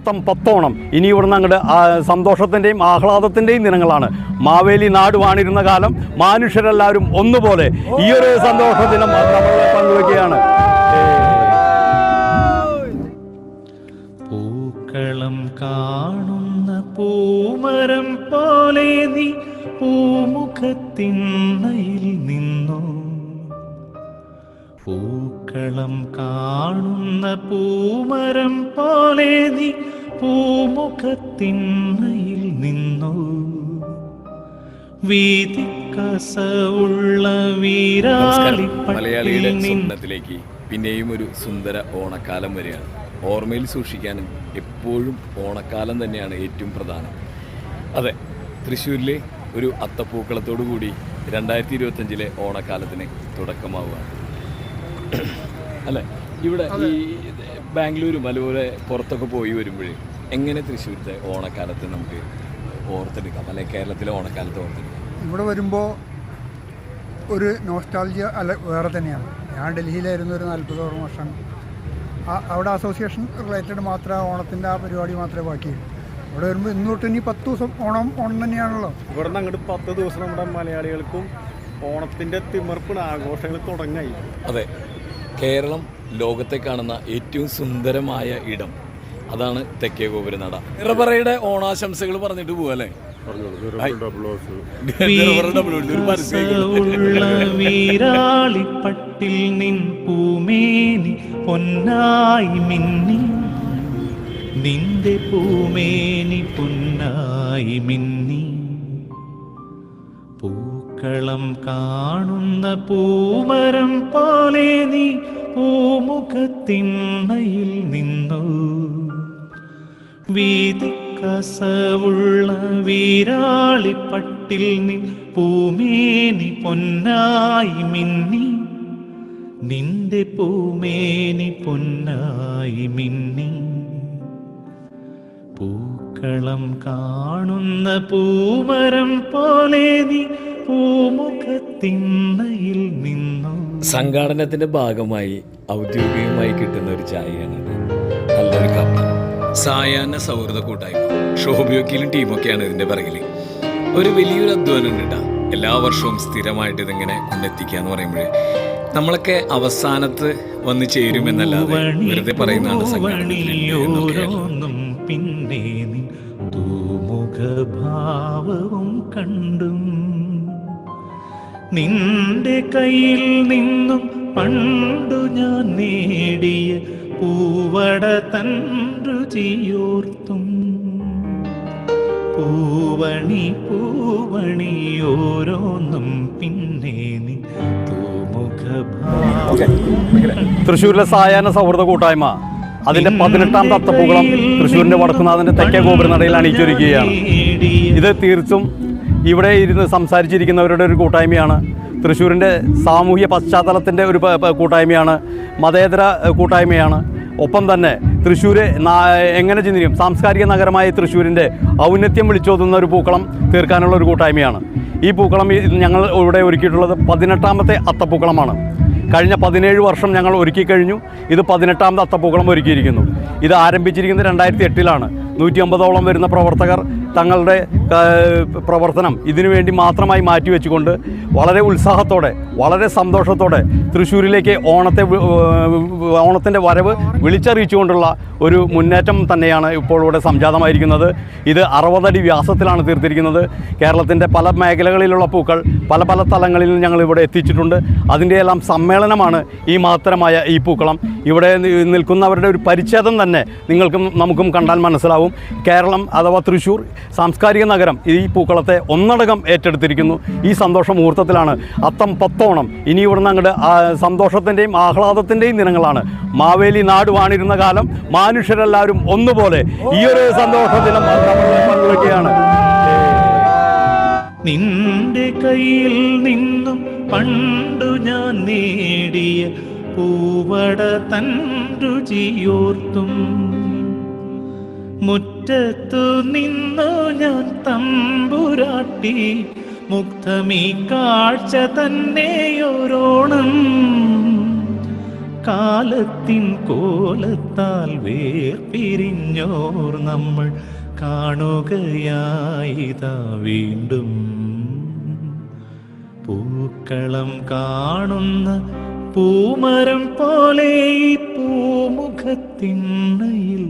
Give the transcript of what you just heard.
അത്തം പത്തോണം. ഇനി ഇവിടുന്ന് അങ്ങോട്ട് സന്തോഷത്തിന്റെയും ആഹ്ലാദത്തിന്റെയും ദിനങ്ങളാണ്. മാവേലി നാട് വാണിരുന്ന കാലം മനുഷ്യരെല്ലാവരും ഒന്നുപോലെ ഈ ഒരു സന്തോഷ ദിനം പങ്കുവെക്കുകയാണ്. പൂക്കളം കാണുന്ന പൂമരം പോലെ നീ പൂമുഖത്തിന്നയിൽ നിന്നു? പൂക്കളം കാണുന്ന പൂമരം പോലെ നീ പൂമുഖത്തിന്നയിൽ നിന്നു. മലയാളിയുടെ സ്വപ്നത്തിലേക്ക് പിന്നെയും ഒരു സുന്ദര ഓണക്കാലം വരികയാണ്. ഓർമ്മയിൽ സൂക്ഷിക്കാനും എപ്പോഴും ഓണക്കാലം തന്നെയാണ് ഏറ്റവും പ്രധാനം. അതെ തൃശ്ശൂരിലെ ഒരു അത്തപ്പൂക്കളത്തോടു കൂടി രണ്ടായിരത്തി ഇരുപത്തഞ്ചിലെ ഓണക്കാലത്തിന് തുടക്കമാവുകയാണ്. അല്ലേ? ഇവിടെ ഈ ബാംഗ്ലൂരും അതുപോലെ പുറത്തൊക്കെ പോയി വരുമ്പോഴേ എങ്ങനെ തൃശ്ശൂരത്തെ ഓണക്കാലത്ത് നമുക്ക് ഓർത്തെടുക്കാം? അല്ലെ കേരളത്തിലെ ഓണക്കാലത്ത് ഓർത്തെടുക്കാം? ഇവിടെ വരുമ്പോൾ ഒരു നോസ്റ്റാൾജിയ അല്ല വേറെ തന്നെയാണ്. ഞാൻ ഡൽഹിയിലായിരുന്നു ഒരു നാൽപ്പതോളം വർഷം. ആ- അവിടെ അസോസിയേഷൻ റിലേറ്റഡ് മാത്രം ഓണത്തിന്റെ ആ പരിപാടി മാത്രമേ ബാക്കിയുള്ളൂ. ഇവിടെ വരുമ്പോൾ ഇന്ന് തൊട്ട് ഇനി പത്ത് ദിവസം ഓണം ഓണം തന്നെയാണല്ലോ. ഇവിടെ നിന്ന് അങ്ങോട്ട് പത്ത് ദിവസം നമ്മുടെ മലയാളികൾക്കും ഓണത്തിന്റെ തിമർപ്പിന് ആഘോഷങ്ങൾ തുടങ്ങായി. അതെ. കേരളം ലോകത്തെ കാണുന്ന ഏറ്റവും സുന്ദരമായ ഇടം. അതാണ് തെക്കേ ഗോപുരനട നിറപറയുടെ ഓണാശംസകൾ പറഞ്ഞിട്ട് പോവല്ലേ വീരാളിപ്പട്ടിൽ നിൻ പൂമേനി പൊന്നായി മിന്നി. നിന്റെ പൂമേനി പൊന്നായി മിന്നി. പൂക്കളം കാണുന്ന പൂമരം പോലെ നീ പൂമുഖത്തിണ്ണയിൽ നിന്നു. വീതിക്കസവുള്ള വീരാളിപ്പട്ടിൽ നിൻ പൂമേനി പൊന്നായി മിന്നി. നിന്റെ പൂമേനി പൊന്നായി മിന്നി. പൂക്കളം കാണുന്ന പൂമരം പോലെ നീ പൂമുഖത്തിണ്ണയിൽ നിന്നു? സംഘാടനത്തിന്റെ ഭാഗമായി ഔദ്യോഗികമായി കിട്ടുന്ന ഒരു ചായയാണ് നല്ലൊരു കപ്പ. സായാഹ്ന സൗഹൃദ കൂട്ടായ്മ. ഷോബിയോക്കിലും ടീമൊക്കെയാണ് ഇതിന്റെ പിറകിൽ. ഒരു വലിയൊരു അധ്വാനം കിട്ടാം. എല്ലാ വർഷവും സ്ഥിരമായിട്ട് ഇതിങ്ങനെ കൊണ്ടെത്തിക്കുക എന്ന് പറയുമ്പോൾ നമ്മളൊക്കെ അവസാനത്ത് വന്ന് ചേരുമെന്നല്ലാതെ വെറുതെ പറയുന്നതാണ് സംഘടന പിന്നെ തൂമുഖഭാവവും കണ്ടും നിന്റെ കയ്യിൽ നിന്നും പണ്ടു ഞാൻ നേടിയ പൂവട തൻ രുചിയോർത്തും പൂവണി പൂവണി ഓരോന്നും പിന്നെ തൃശ്ശൂരിലെ സായാഹ്ന സൗഹൃദ കൂട്ടായ്മ. അതിന്റെ പതിനെട്ടാം തത്തപ്പൂക്കളം തൃശ്ശൂരിന്റെ വടക്കുനാഥന്റെ തെക്കേ ഗോപുരനടയിൽ അണിയിച്ചൊരുക്കുകയാണ്. ഇത് തീർച്ചും ഇവിടെ ഇരുന്ന് സംസാരിച്ചിരിക്കുന്നവരുടെ ഒരു കൂട്ടായ്മയാണ്. തൃശ്ശൂരിന്റെ സാമൂഹ്യ പശ്ചാത്തലത്തിന്റെ ഒരു കൂട്ടായ്മയാണ്. മതേതര കൂട്ടായ്മയാണ്. ഒപ്പം തന്നെ തൃശ്ശൂർ എങ്ങനെ ചിന്തിക്കും? സാംസ്കാരിക നഗരമായ തൃശ്ശൂരിന്റെ ഔന്നത്യം വിളിച്ചോതുന്ന ഒരു പൂക്കളം തീർക്കാനുള്ള ഒരു കൂട്ടായ്മയാണ്. ഈ പൂക്കളം ഞങ്ങൾ ഇവിടെ ഒരുക്കിയിട്ടുള്ളത് പതിനെട്ടാമത്തെ അത്തപ്പൂക്കളമാണ്. കഴിഞ്ഞ പതിനേഴ് വർഷം ഞങ്ങൾ ഒരുക്കി കഴിഞ്ഞു. ഇത് പതിനെട്ടാമത് അത്തപ്പൂക്കളം ഒരുക്കിയിരിക്കുന്നു. ഇത് ആരംഭിച്ചിരിക്കുന്നത് രണ്ടായിരത്തി എട്ടിലാണ്. നൂറ്റി അമ്പതോളം വരുന്ന പ്രവർത്തകർ തങ്ങളുടെ പ്രവർത്തനം ഇതിനു വേണ്ടി മാത്രമായി മാറ്റിവെച്ചുകൊണ്ട് വളരെ ഉത്സാഹത്തോടെ വളരെ സന്തോഷത്തോടെ തൃശ്ശൂരിലേക്ക് ഓണത്തെ ഓണത്തിന്റെ വരവ് വിളിച്ചറിയിച്ചുകൊണ്ടുള്ള ഒരു മുന്നേറ്റം തന്നെയാണ് ഇപ്പോൾ ഇവിടെ സംജാതമായിരിക്കുന്നത്. ഇത് അറുപതടി വ്യാസത്തിലാണ് തീർത്തിരിക്കുന്നത്. കേരളത്തിന്റെ പല മേഖലകളിലുള്ള പൂക്കൾ പല പല സ്ഥലങ്ങളിൽ ഞങ്ങൾ ഇവിടെ എത്തിച്ചിട്ടുണ്ട്. അതിന്റെ എല്ലാം സമ്മേളനമാണ് ഈ മാത്രമായ ഈ പൂക്കളം. ഇവിടെ നിൽക്കുന്നവരുടെ ഒരു പരിച്ഛേദം തന്നെ നിങ്ങൾക്കും നമുക്കും കണ്ടാൽ മനസ്സിലാവും. കേരളം അഥവാ തൃശ്ശൂർ സാംസ്കാരിക നഗരം ഈ പൂക്കളത്തെ ഒന്നടങ്കം ഏറ്റെടുത്തിരിക്കുന്നു. ഈ സന്തോഷ മുഹൂർത്തത്തിലാണ് അത്തം പത്തോണം. ഇനി ഇവിടുന്ന് അങ്ങോട്ട് സന്തോഷത്തിന്റെയും ആഹ്ലാദത്തിന്റെയും ദിനങ്ങളാണ്. മാവേലി നാട് വാണിരുന്ന കാലം മനുഷ്യരെല്ലാവരും ഒന്നുപോലെ ഈ ഒരു സന്തോഷ ദിനം നിന്റെ കയ്യിൽ നിന്നും പണ്ടു ഞാൻ നേടിയ പൂവട തൻ രുചിയോർത്തും. മുറ്റത്തു നിന്നു ഞാൻ തമ്പുരാട്ടി മുക്തമീ കാഴ്ച തന്നെയൊരോണം കാലത്തിൻ കോലത്താൽ വേർപിരിഞ്ഞോർ നമ്മൾ കാണുകയായിതാ വീണ്ടും. പൂക്കളം കാണുന്ന പൂമരം പോലെ പൂമുഖത്തിണ്ണയിൽ പൂമുഖത്തിണ്ണയിൽ